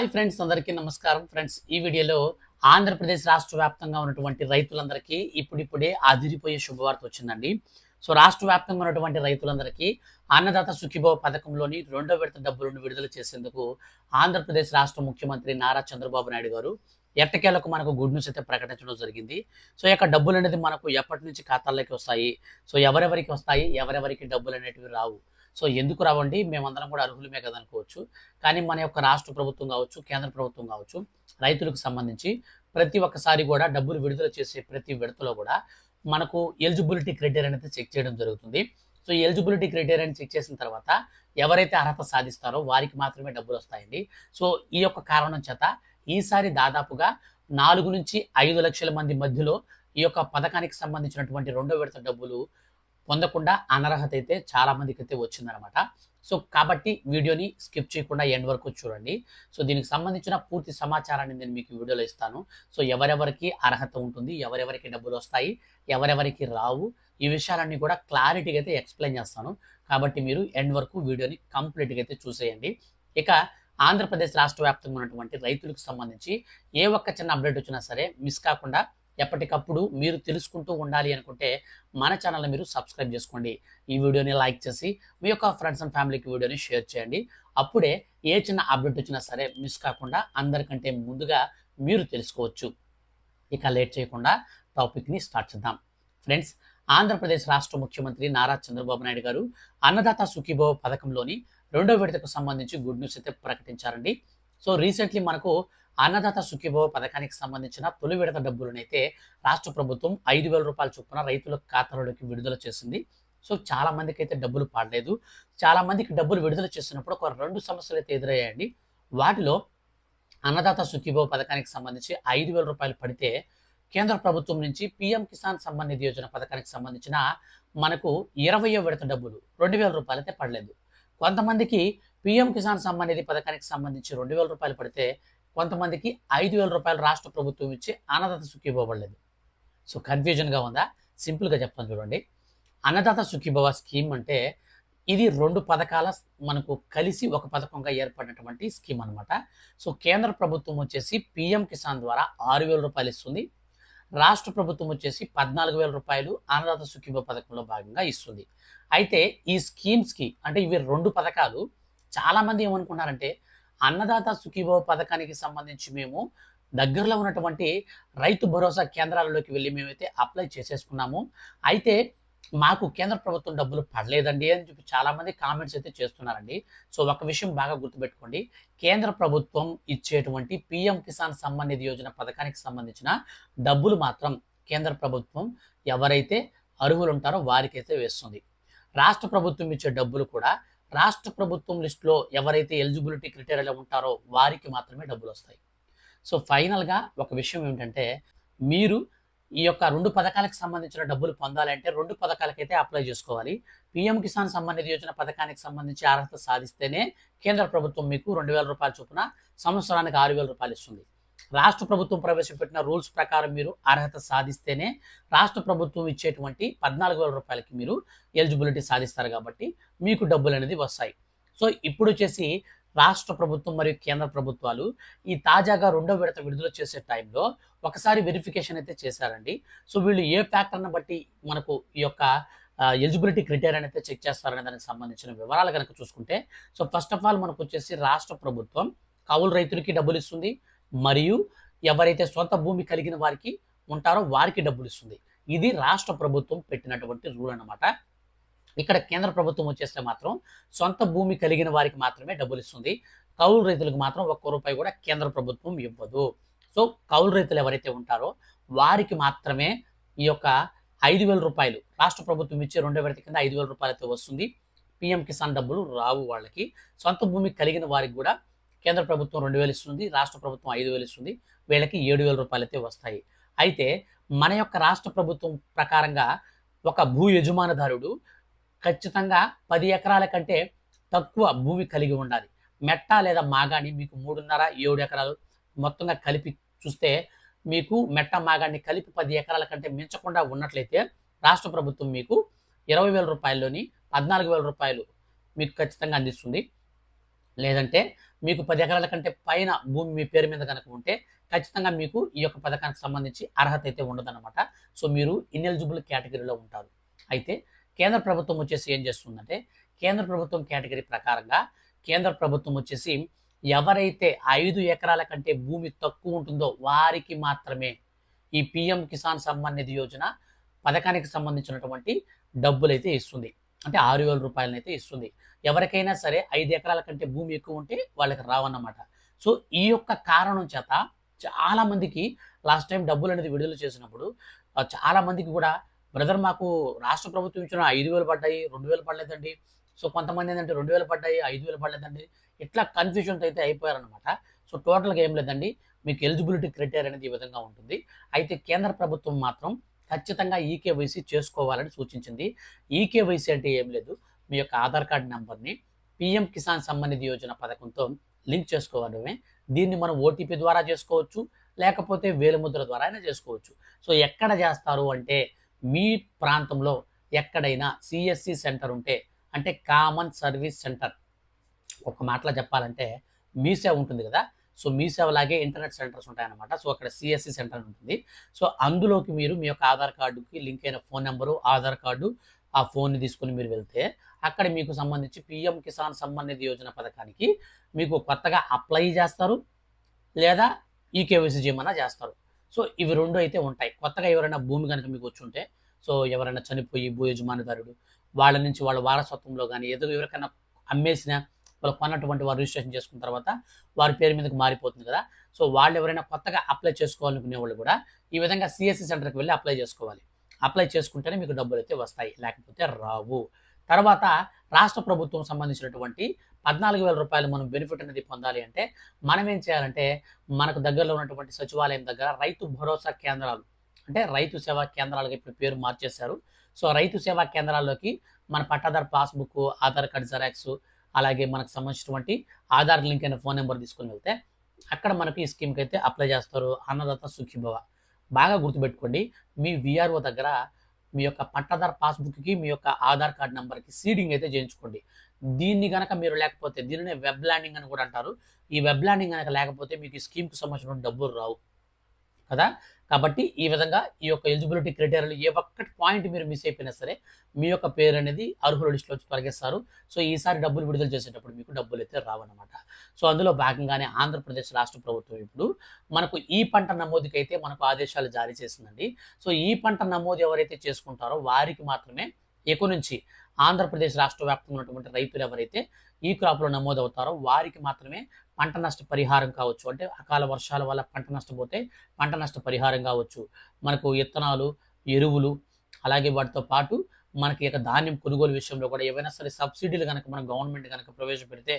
Hi friends అందరికీ నమస్కారం. Friends ఈ వీడియోలో ఆంధ్రప్రదేశ్ రాష్ట్ర వ్యాప్తంగా ఉన్నటువంటి రైతులందరికీ ఇప్పుడిప్పుడే అదిరిపోయే శుభవార్త వచ్చిందండి. సో రాష్ట్ర వ్యాప్తంగా ఉన్నటువంటి రైతులందరికీ అన్నదాత సుఖీభవ పథకంలోని రెండో విడత డబ్బులను విడుదల చేసేందుకు ఆంధ్రప్రదేశ్ రాష్ట్ర ముఖ్యమంత్రి నారా చంద్రబాబు నాయుడు గారు ఎట్టకేలకు మనకు గుడ్ న్యూస్ అయితే ప్రకటించడం జరిగింది. సో ఈ యొక్క డబ్బులు అనేది మనకు ఎప్పటి నుంచి ఖాతాల్లోకి వస్తాయి? సో ఎవరెవరికి వస్తాయి? ఎవరెవరికి డబ్బులు అనేటివి రావు? సో ఎందుకు రావండి? మేమందరం కూడా అర్హులమే కదనుకోవచ్చు కానీ మన యొక్క రాష్ట్ర ప్రభుత్వం కావచ్చు కేంద్ర ప్రభుత్వం కావచ్చు రైతులకు సంబంధించి ప్రతి ఒక్కసారి కూడా డబ్బులు విడుదల చేసే ప్రతి విడతలో కూడా మనకు ఎలిజిబిలిటీ క్రైటీరియా అనేది చెక్ చేయడం జరుగుతుంది. సో ఎలిజిబిలిటీ క్రైటీరియాని చెక్ చేసిన తర్వాత ఎవరైతే అర్హత సాధిస్తారో వారికి మాత్రమే డబ్బులు వస్తాయండి. సో ఈ యొక్క కారణం చేత ఈసారి దాదాపుగా నాలుగు నుంచి ఐదు లక్షల మంది మధ్యలో ఈ యొక్క పథకానికి సంబంధించినటువంటి రెండో విడత డబ్బులు పొందకుండా అనర్హత అయితే చాలా మందికి అయితే వచ్చిందనమాట. సో కాబట్టి వీడియోని స్కిప్ చేయకుండా ఎండ్ వరకు చూడండి. సో దీనికి సంబంధించిన పూర్తి సమాచారాన్ని నేను మీకు వీడియోలో ఇస్తాను. సో ఎవరెవరికి అర్హత ఉంటుంది ఎవరెవరికి డబ్బులు వస్తాయి ఎవరెవరికి రావు ఈ విషయాలన్నీ కూడా క్లారిటీగా అయితే ఎక్స్ప్లెయిన్ చేస్తాను. కాబట్టి మీరు ఎండ్ వరకు వీడియోని కంప్లీట్గా అయితే చూసేయండి. ఇక ఆంధ్రప్రదేశ్ రాష్ట్ర వ్యాప్తంగా ఉన్నటువంటి రైతులకు సంబంధించి ఏ ఒక్క చిన్న అప్డేట్ వచ్చినా సరే మిస్ కాకుండా ఎప్పటికప్పుడు మీరు తెలుసుకుంటూ ఉండాలి అనుకుంటే మన ఛానల్ని మీరు సబ్స్క్రైబ్ చేసుకోండి. ఈ వీడియోని లైక్ చేసి మీ యొక్క ఫ్రెండ్స్ అండ్ ఫ్యామిలీకి వీడియోని షేర్ చేయండి. అప్పుడే ఏ చిన్న అప్డేట్ వచ్చినా సరే మిస్ కాకుండా అందరికంటే ముందుగా మీరు తెలుసుకోవచ్చు. ఇక లేట్ చేయకుండా టాపిక్ని స్టార్ట్ చేద్దాం. ఫ్రెండ్స్ ఆంధ్రప్రదేశ్ రాష్ట్ర ముఖ్యమంత్రి నారా చంద్రబాబు నాయుడు గారు అన్నదాత సుఖీభవ పథకంలోని రెండో విడతకు సంబంధించి గుడ్ న్యూస్ అయితే ప్రకటించారండి. సో రీసెంట్లీ మనకు అన్నదాత సుఖీభవ పథకానికి సంబంధించిన తొలి విడత డబ్బులనైతే రాష్ట్ర ప్రభుత్వం ఐదు వేల రూపాయల చొప్పున రైతుల ఖాతాలోకి విడుదల చేసింది. సో చాలా మందికి అయితే డబ్బులు పడలేదు. చాలా మందికి డబ్బులు విడుదల చేసినప్పుడు ఒక రెండు సమస్యలు అయితే ఎదురయ్యాయండి. వాటిలో అన్నదాత సుఖీభవ పథకానికి సంబంధించి ఐదు వేల రూపాయలు పడితే కేంద్ర ప్రభుత్వం నుంచి పిఎం కిసాన్ సమ్మాన్ నిధి యోజన పథకానికి సంబంధించిన మనకు ఇరవయో విడత డబ్బులు రెండు వేల రూపాయలు అయితే పడలేదు. కొంతమందికి పిఎం కిసాన్ సమ్మాన్ నిధి పథకానికి సంబంధించి రెండు వేల రూపాయలు పడితే కొంతమందికి ఐదు వేల రూపాయలు రాష్ట్ర ప్రభుత్వం ఇచ్చి అన్నదాత సుఖీభవబడలేదు సో కన్ఫ్యూజన్గా ఉందా? సింపుల్గా చెప్తాను చూడండి. అన్నదాత సుఖీభవ స్కీమ్ అంటే ఇది రెండు పథకాల మనకు కలిసి ఒక పథకంగా ఏర్పడినటువంటి స్కీమ్ అనమాట సో కేంద్ర ప్రభుత్వం వచ్చేసి పిఎం కిసాన్ ద్వారా ఆరు వేల రూపాయలు ఇస్తుంది. రాష్ట్ర ప్రభుత్వం వచ్చేసి పద్నాలుగు వేల రూపాయలు అన్నదాత సుఖీభవ పథకంలో భాగంగా ఇస్తుంది. అయితే ఈ స్కీమ్స్కి అంటే ఇవి రెండు పథకాలు చాలామంది ఏమనుకున్నారంటే అన్నదాత సుఖీభవ పథకానికి సంబంధించి మేము దగ్గరలో ఉన్నటువంటి రైతు భరోసా కేంద్రాలలోకి వెళ్ళి మేమైతే అప్లై చేసేసుకున్నాము. అయితే మాకు కేంద్ర ప్రభుత్వం డబ్బులు పడలేదండి అని చెప్పి చాలామంది కామెంట్స్ అయితే చేస్తున్నారండి. సో ఒక విషయం బాగా గుర్తుపెట్టుకోండి. కేంద్ర ప్రభుత్వం ఇచ్చేటువంటి పిఎం కిసాన్ సమ్మాన్ నిధి యోజన పథకానికి సంబంధించిన డబ్బులు మాత్రం కేంద్ర ప్రభుత్వం ఎవరైతే అర్హులు ఉంటారో వారికైతే వేస్తుంది. రాష్ట్ర ప్రభుత్వం ఇచ్చే డబ్బులు కూడా రాష్ట్ర ప్రభుత్వం లిస్టులో ఎవరైతే ఎలిజిబిలిటీ క్రైటీరియాలో ఉంటారో వారికి మాత్రమే డబ్బులు వస్తాయి. సో ఫైనల్గా ఒక విషయం ఏమిటంటే మీరు ఈ యొక్క రెండు పథకాలకు సంబంధించిన డబ్బులు పొందాలంటే రెండు పథకాలకైతే అప్లై చేసుకోవాలి. పిఎం కిసాన్ సంబంధిత యోజన పథకానికి సంబంధించి అర్హత సాధిస్తేనే కేంద్ర ప్రభుత్వం మీకు రెండు వేల రూపాయల చొప్పున సంవత్సరానికి ఆరు వేల రూపాయలు ఇస్తుంది. రాష్ట్ర ప్రభుత్వం ప్రవేశపెట్టిన రూల్స్ ప్రకారం మీరు అర్హత సాధిస్తేనే రాష్ట్ర ప్రభుత్వం ఇచ్చేటువంటి పద్నాలుగు వేల రూపాయలకి మీరు ఎలిజిబిలిటీ సాధిస్తారు కాబట్టి మీకు డబ్బులు అనేది వస్తాయి. సో ఇప్పుడు వచ్చేసి రాష్ట్ర ప్రభుత్వం మరియు కేంద్ర ప్రభుత్వాలు ఈ తాజాగా రెండో విడత విడుదల చేసే టైంలో ఒకసారి వెరిఫికేషన్ అయితే చేశారండి. సో వీళ్ళు ఏ ఫ్యాక్టర్ని బట్టి మనకు ఈ యొక్క ఎలిజిబిలిటీ క్రిటేరియా అయితే చెక్ చేస్తారనే దానికి సంబంధించిన వివరాలు కనుక చూసుకుంటే సో ఫస్ట్ ఆఫ్ ఆల్ మనకు వచ్చేసి రాష్ట్ర ప్రభుత్వం కౌలు రైతులకి డబ్బులు ఇస్తుంది. మరియు ఎవరైతే సొంత భూమి కలిగిన వారికి ఉంటారో వారికి డబ్బులు ఇస్తుంది. ఇది రాష్ట్ర ప్రభుత్వం పెట్టినటువంటి రూల్ అన్నమాట. ఇక్కడ కేంద్ర ప్రభుత్వం వచ్చేస్తే మాత్రం సొంత భూమి కలిగిన వారికి మాత్రమే డబ్బులు ఇస్తుంది. కౌలు రైతులకు మాత్రం ఒక్క రూపాయి కూడా కేంద్ర ప్రభుత్వం ఇవ్వదు. సో కౌలు రైతులు ఎవరైతే ఉంటారో వారికి మాత్రమే ఈ యొక్క ఐదు వేల రూపాయలు రాష్ట్ర ప్రభుత్వం ఇచ్చే రెండో విడత కింద ఐదు వేల రూపాయలతో వస్తుంది. పిఎం కిసాన్ డబ్బులు రావు వాళ్ళకి. సొంత భూమి కలిగిన వారికి కూడా కేంద్ర ప్రభుత్వం రెండు వేలు ఇస్తుంది రాష్ట్ర ప్రభుత్వం ఐదు వేలు ఇస్తుంది వీళ్ళకి ఏడు వేల రూపాయలు అయితే వస్తాయి. అయితే మన యొక్క రాష్ట్ర ప్రభుత్వం ప్రకారంగా ఒక భూ యజమానదారుడు ఖచ్చితంగా పది ఎకరాల కంటే తక్కువ భూమి కలిగి ఉండాలి. మెట్ట లేదా మాగాణి మీకు మూడున్నర ఏడు ఎకరాలు మొత్తంగా కలిపి చూస్తే మీకు మెట్ట మాగాణి కలిపి పది ఎకరాల కంటే మించకుండా ఉన్నట్లయితే రాష్ట్ర ప్రభుత్వం మీకు ఇరవై వేల రూపాయల్లోని పద్నాలుగు వేల రూపాయలు మీకు ఖచ్చితంగా అందిస్తుంది. లేదంటే మీకు పది ఎకరాల కంటే పైన భూమి మీ పేరు మీద కనుక ఉంటే ఖచ్చితంగా మీకు ఈ యొక్క పథకానికి సంబంధించి అర్హత అయితే ఉండదన్నమాట. సో మీరు ఇన్ఎలిజిబుల్ కేటగిరీలో ఉంటారు. అయితే కేంద్ర ప్రభుత్వం వచ్చేసి ఏం చేస్తుందంటే కేంద్ర ప్రభుత్వం కేటగిరీ ప్రకారంగా కేంద్ర ప్రభుత్వం వచ్చేసి ఎవరైతే ఐదు ఎకరాల కంటే భూమి తక్కువ ఉంటుందో వారికి మాత్రమే ఈ పిఎం కిసాన్ సమ్మాన్ నిధి యోజన పథకానికి సంబంధించినటువంటి డబ్బులు అయితే ఇస్తుంది. అంటే ఆరు వేల రూపాయలను అయితే ఇస్తుంది. ఎవరికైనా సరే ఐదు ఎకరాల కంటే భూమి ఎక్కువ ఉంటే వాళ్ళకి రావన్నమాట. సో ఈ యొక్క కారణం చేత చాలామందికి లాస్ట్ టైం డబ్బులు అనేది విడుదల చేసినప్పుడు చాలామందికి కూడా బ్రదర్ మాకు రాష్ట్ర ప్రభుత్వం ఇచ్చిన ఐదు వేలు పడ్డాయి రెండు వేలు పడలేదండి. సో కొంతమంది ఏంటంటే రెండు వేలు పడ్డాయి ఐదు వేలు పడలేదండి. ఇట్లా కన్ఫ్యూజన్తో అయితే అయిపోయారనమాట సో టోటల్గా ఏం లేదండి. మీకు ఎలిజిబిలిటీ క్రైటీరియా అనేది ఈ విధంగా ఉంటుంది. అయితే కేంద్ర ప్రభుత్వం మాత్రం ఖచ్చితంగా ఈకేవైసీ చేసుకోవాలని సూచించింది. ఈకేవైసీ అంటే ఏం లేదు. మీ యొక్క ఆధార్ కార్డ్ నెంబర్ని పిఎం కిసాన్ సంబంధిత యోజన పథకంతో లింక్ చేసుకోవడమే. దీన్ని మనం ఓటీపీ ద్వారా చేసుకోవచ్చు. లేకపోతే వేలుముద్ర ద్వారా అయినా చేసుకోవచ్చు. సో ఎక్కడ చేస్తారు అంటే మీ ప్రాంతంలో ఎక్కడైనా సిఎస్సి సెంటర్ ఉంటే అంటే కామన్ సర్వీస్ సెంటర్. ఒక మాటలో చెప్పాలంటే మీసే ఉంటుంది కదా. సో మీ సేవ లాగే ఇంటర్నెట్ సెంటర్స్ ఉంటాయన్నమాట. సో అక్కడ సిఎస్సి సెంటర్ ఉంటుంది. సో అందులోకి మీరు మీ యొక్క ఆధార్ కార్డుకి లింక్ అయిన ఫోన్ నెంబరు ఆధార్ కార్డు ఆ ఫోన్ని తీసుకుని మీరు వెళ్తే అక్కడ మీకు సంబంధించి పిఎం కిసాన్ సమ్మాన్ నిధి యోజన పథకానికి మీకు కొత్తగా అప్లై చేస్తారు లేదా ఈ కేవైసీ చేయమన్నా చేస్తారు. సో ఇవి రెండు అయితే ఉంటాయి. కొత్తగా ఎవరైనా భూమి కనుక మీకు వచ్చి ఉంటే సో ఎవరైనా చనిపోయి భూ యజమానిదారుడు వాళ్ళ నుంచి వాళ్ళ వారసత్వంలో కానీ ఏదో ఎవరికైనా అమ్మేసిన వాళ్ళు కొన్నటువంటి వారు రిజిస్ట్రేషన్ చేసుకున్న తర్వాత వారి పేరు మీదకి మారిపోతుంది కదా. సో వాళ్ళు ఎవరైనా కొత్తగా అప్లై చేసుకోవాలనుకునే వాళ్ళు కూడా ఈ విధంగా సిఎస్సి సెంటర్కి వెళ్ళి అప్లై చేసుకోవాలి. అప్లై చేసుకుంటేనే మీకు డబ్బులు అయితే వస్తాయి లేకపోతే రావు. తర్వాత రాష్ట్ర ప్రభుత్వం సంబంధించినటువంటి పద్నాలుగు వేల రూపాయలు మనం బెనిఫిట్ అనేది పొందాలి అంటే మనం ఏం చేయాలంటే మనకు దగ్గరలో ఉన్నటువంటి సచివాలయం దగ్గర రైతు భరోసా కేంద్రాలు అంటే రైతు సేవా కేంద్రాలకు ఇప్పుడు పేరు మార్చేశారు. సో రైతు సేవా కేంద్రాల్లోకి మన పట్టాదారు పాస్బుక్ ఆధార్ కార్డ్ జెరాక్స్ అలాగే మనకు సంబంధించినటువంటి ఆధార్ లింక్ అయిన ఫోన్ నెంబర్ తీసుకొని వెళ్తే అక్కడ మనకు ఈ స్కీమ్కి అయితే అప్లై చేస్తారు. అన్నదాత సుఖీభవ. బాగా గుర్తుపెట్టుకోండి మీ విఆర్ఓ దగ్గర మీ యొక్క పట్టాదార్ పాస్బుక్కి మీ యొక్క ఆధార్ కార్డ్ నెంబర్కి సీడింగ్ అయితే చేయించుకోండి. దీన్ని కనుక మీరు లేకపోతే దీనినే వెబ్ ల్యాండింగ్ అని కూడా అంటారు. ఈ వెబ్ ల్యాండింగ్ కనుక లేకపోతే మీకు ఈ స్కీమ్కి సంబంధించిన డబ్బులు రావు. కదా? కాబట్టి ఈ విధంగా ఈ యొక్క ఎలిజిబిలిటీ క్రైటీరియాలు ఏ ఒక్కటి పాయింట్ మీరు మిస్ అయిపోయినా సరే మీ యొక్క పేరు అనేది అర్హుల లిస్టులో వచ్చి తొలగిస్తారు సో ఈసారి డబ్బులు విడుదల చేసేటప్పుడు మీకు డబ్బులు అయితే రావన్నమాట. సో అందులో భాగంగానే ఆంధ్రప్రదేశ్ రాష్ట్ర ప్రభుత్వం ఇప్పుడు మనకు ఈ పంట నమోదుకైతే మనకు ఆదేశాలు జారీ చేసిందండి. సో ఈ పంట నమోదు ఎవరైతే చేసుకుంటారో వారికి మాత్రమే ఎక్కువ నుంచి ఆంధ్రప్రదేశ్ రాష్ట్ర వ్యాప్తంగా ఉన్నటువంటి రైతులు ఎవరైతే ఈ క్రాప్లో నమోదు అవుతారో వారికి మాత్రమే పంట నష్ట పరిహారం కావచ్చు. అంటే అకాల వర్షాల వల్ల పంట నష్టపోతే పంట నష్ట పరిహారం కావచ్చు. మనకు విత్తనాలు ఎరువులు అలాగే వాటితో పాటు మనకి ఇక ధాన్యం కొనుగోలు విషయంలో కూడా ఏవైనా సరే సబ్సిడీలు కనుక మన గవర్నమెంట్ కనుక ప్రవేశపెడితే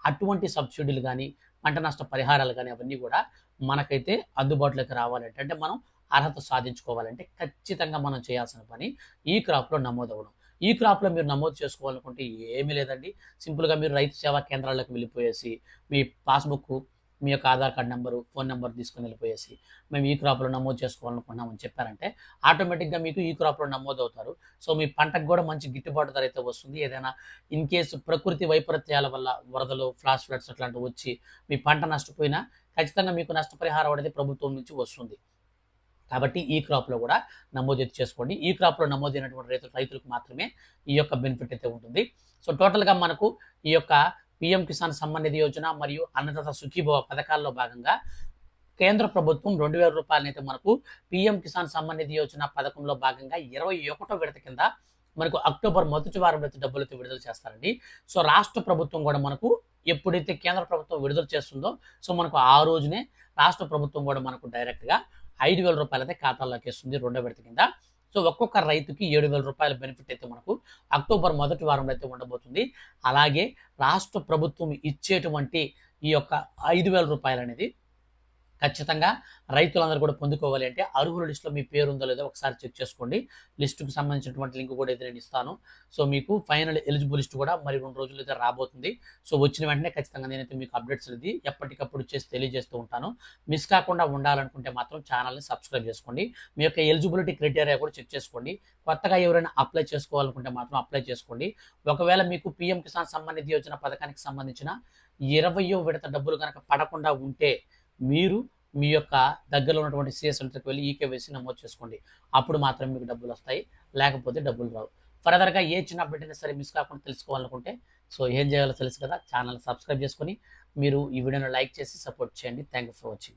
అటువంటి సబ్సిడీలు కానీ పంట నష్ట పరిహారాలు కానీ అవన్నీ కూడా మనకైతే అందుబాటులోకి రావాలంటే అంటే మనం అర్హత సాధించుకోవాలంటే ఖచ్చితంగా మనం చేయాల్సిన పని ఈ క్రాప్లో నమోదవడం ఈ క్రాప్లో మీరు నమోదు చేసుకోవాలనుకుంటే ఏమీ లేదండి. సింపుల్గా మీరు రైతు సేవా కేంద్రాలకు వెళ్ళిపోయేసి మీ పాస్బుక్ మీ యొక్క Aadhaar card number phone number తీసుకుని వెళ్ళిపోయేసి మేము ఈ క్రాప్లో నమోదు చేసుకోవాలనుకున్నామని చెప్పారంటే ఆటోమేటిక్గా మీకు ఈ క్రాప్లో నమోదు అవుతారు సో మీ పంటకు కూడా మంచి గిట్టుబాటు ధర అయితే వస్తుంది. ఏదైనా ఇన్ కేసు ప్రకృతి వైపరీత్యాల వల్ల వరదలు ఫ్లాష్ ఫ్లడ్స్ అట్లాంటివి వచ్చి మీ పంట నష్టపోయినా ఖచ్చితంగా మీకు నష్టపరిహారం అనేది ప్రభుత్వం నుంచి వస్తుంది. కాబట్టి ఈ క్రాప్లో కూడా నమోదు చేసుకోండి. ఈ క్రాప్లో నమోదైనటువంటి రైతు రైతులకు మాత్రమే ఈ యొక్క బెనిఫిట్ అయితే ఉంటుంది. సో టోటల్గా మనకు ఈ యొక్క పిఎం కిసాన్ సమ్మాన్ నిధి యోజన మరియు అన్నదాత సుఖీభవ పథకాల్లో భాగంగా కేంద్ర ప్రభుత్వం రెండు వేల రూపాయలనైతే మనకు పిఎం కిసాన్ సమ్మాన్ నిధి యోజన పథకంలో భాగంగా ఇరవై ఒకటో విడత కింద మనకు అక్టోబర్ మొదటి వారంలో అయితే డబ్బులు అయితే విడుదల చేస్తారండి. సో రాష్ట్ర ప్రభుత్వం కూడా మనకు ఎప్పుడైతే కేంద్ర ప్రభుత్వం విడుదల చేస్తుందో సో మనకు ఆ రోజునే రాష్ట్ర ప్రభుత్వం కూడా మనకు డైరెక్ట్గా ఐదు వేల రూపాయలు అయితే ఖాతాలోకి వేస్తుంది రెండో విడత కింద. సో ఒక్కొక్క రైతుకి ఏడు వేల రూపాయల బెనిఫిట్ అయితే మనకు అక్టోబర్ మొదటి వారంలో అయితే ఉండబోతుంది. అలాగే రాష్ట్ర ప్రభుత్వం ఇచ్చేటువంటి ఈ యొక్క ఐదు వేల రూపాయలు అనేది ఖచ్చితంగా రైతులందరూ కూడా పొందుకోవాలి అంటే అర్హుల లిస్టులో మీ పేరు ఉందో లేదో ఒకసారి చెక్ చేసుకోండి. లిస్టుకు సంబంధించినటువంటి లింక్ కూడా అయితే నేను ఇస్తాను. సో మీకు ఫైనల్ ఎలిజిబుల్ లిస్ట్ కూడా మరి రెండు రోజులు అయితే రాబోతుంది. సో వచ్చిన వెంటనే ఖచ్చితంగా నేనైతే మీకు అప్డేట్స్ అనేది ఎప్పటికప్పుడు చేసి తెలియజేస్తూ ఉంటాను. మిస్ కాకుండా ఉండాలనుకుంటే మాత్రం ఛానల్ని సబ్స్క్రైబ్ చేసుకోండి. మీ యొక్క ఎలిజిబిలిటీ క్రైటీరియా కూడా చెక్ చేసుకోండి. కొత్తగా ఎవరైనా అప్లై చేసుకోవాలనుకుంటే మాత్రం అప్లై చేసుకోండి. ఒకవేళ మీకు పిఎం కిసాన్ సంబంధిత యోజన పథకానికి సంబంధించిన ఇరవయో విడత డబ్బులు కనుక పడకుండా ఉంటే మీరు మీ యొక్క దగ్గరలో ఉన్నటువంటి సిఎస్ సెంటర్కి వెళ్ళి ఈకేవైసీ నమోదు చేసుకోండి. అప్పుడు మాత్రం మీకు డబ్బులు వస్తాయి. లేకపోతే డబ్బులు రావు. ఫర్దర్గా ఏ చిన్న అప్డేట్ అయినా సరే మిస్ కాకుండా తెలుసుకోవాలనుకుంటే సో ఏం చేయాలో తెలుసు కదా ఛానల్ సబ్స్క్రైబ్ చేసుకొని మీరు ఈ వీడియోని లైక్ చేసి సపోర్ట్ చేయండి. Thank you for watching.